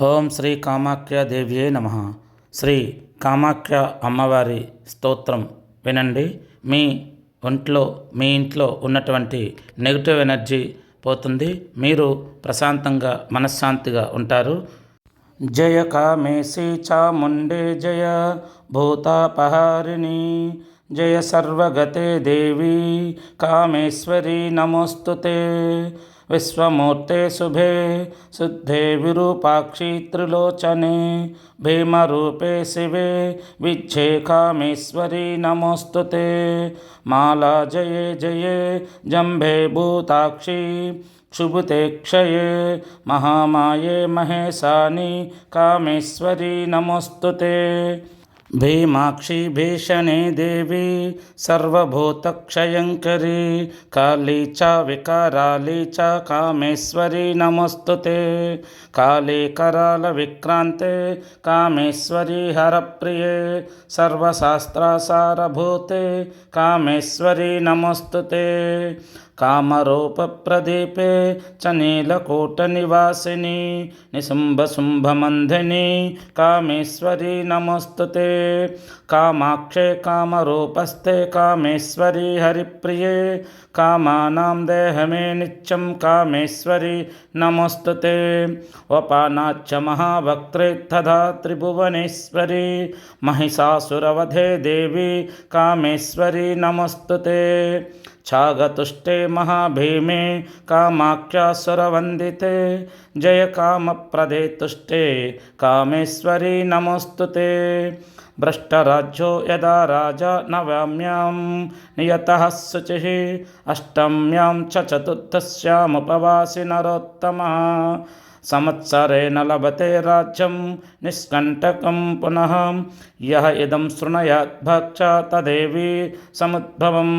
ఓం శ్రీ కామాఖ్య దేవ్యే నమ. శ్రీ కామాఖ్య అమ్మవారి స్తోత్రం వినండి. మీ ఒంట్లో మీ ఇంట్లో ఉన్నటువంటి నెగిటివ్ ఎనర్జీ పోతుంది. మీరు ప్రశాంతంగా మనశ్శాంతిగా ఉంటారు. జయ కామేశి చాముండే జయ భూతాపహారిణి. జయ సర్వగతే దేవి కామేశ్వరి నమోస్తుతే. విశ్వమూర్తే శుభే శుద్ధే విరూపాక్షి త్రిలోచనే భీమరూపే శివే విచ్ఛే కామేశ్వరి నమోస్తుతే మాలా జయే జయే జంభే భూతాక్షి क्षुभुते क्षये महामाये महेशानि कामेश्वरी नमोऽस्तु ते భీమాక్షి భీషణే దేవి సర్వభూతక్షయంకరీ కాళీ చ వికారాళీ చ కామేశ్వరి నమస్తుతే. కాళీ కరాల విక్రాంతే కామేశ్వరి హరప్రియే. సర్వశాస్త్రసారభూతే కామేశ్వరి నమస్తుతే. कामरूपप्रदीपे च नीलकूटनिवासिनी निशुम्भशुम्भमन्धिनी कामेश्वरी नमोऽस्तु ते कामाक्षे कामरूपस्ते कामेश्वरी हरिप्रिये कामानां देहमे नित्यं कामेश्वरी नमोऽस्तु ते वपानाच्च महावक्त्रे तथा त्रिभुवनेश्वरी महिषासुरवधे देवी कामेश्वरी नमोऽस्तु ते छागतुष्टे महाभीमे कामाख्यासुरवन्दिते जय कामप्रदे तुष्टे कामेश्वरी नमोऽस्तु ते भ्रष्टराज्यो यदा राजा नवम्यां नियतः शुचिः अष्टम्यां च चतुर्थस्यामुपवासि नरोत्तमः సంవత్సరేణ లభతే రాజ్యం నిష్కంటకం పునః యహ ఇదం శృణయాద్భక్ష తదేవి సముద్భవం.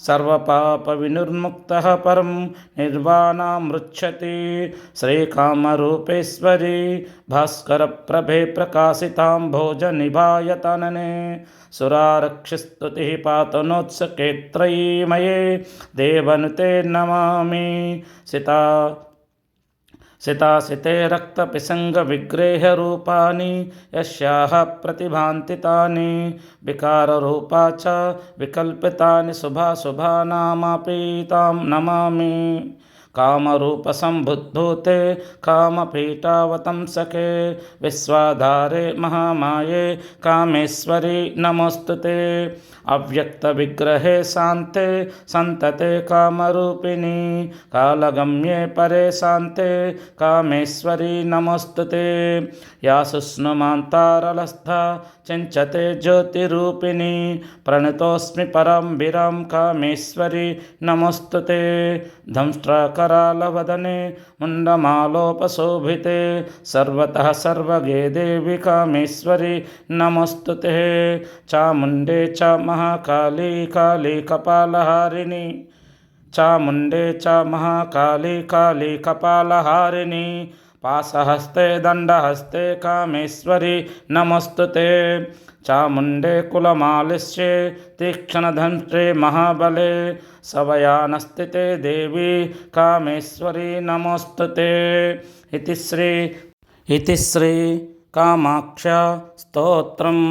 సర్వపాప వినుర్ముక్త పరం నిర్వాణామృచ్చతి శ్రీకామరూపేశ్వరి భాస్కర ప్రభే ప్రకాశితాం భోజ నిభాయతననే సురారక్షిస్తుతి పాతనోత్సకేత్రయీమయే దేవనుతే నమామి. సీతా सितासिते रक्तपिसङ्गविग्रेहरूपाणि यस्याः प्रतिभान्ति तानि। विकाररूपा च विकल्पितानि शुभाशुभानामपि तां नमामि। कामरूपसम्बुद्धूते कामपीठावतंसके विश्वाधारे महामाये कामेश्वरी नमोऽस्तु ते अव्यक्तविग्रहे शान्ते सन्तते कामरूपिणी कालगम्ये परे शान्ते कामेश्वरी नमोऽस्तु ते या सुष्णुमान्तारलस्था चिञ्चते ज्योतिरूपिणी प्रणतोऽस्मि परं विरं कामेश्वरी नमोऽस्तु ते दंष्ट्राकरालवदने मुण्डमालोपशोभिते सर्वतः सर्वगे देवि कामेश्वरी नमोऽस्तु ते चामुण्डे च महाकाली काली कपालहारिणी चामुण्डे च महाकाली काली कपालहारिणी पाशहस्ते दण्डहस्ते कामेश्वरी नमोऽस्तु ते चामुण्डे कुलमालिश्ये तीक्ष्णधन्त्रे महाबले सवयानस्थिते देवी कामेश्वरी नमोऽस्तु ते इति श्री इति श्री कामाक्ष स्तोत्रम्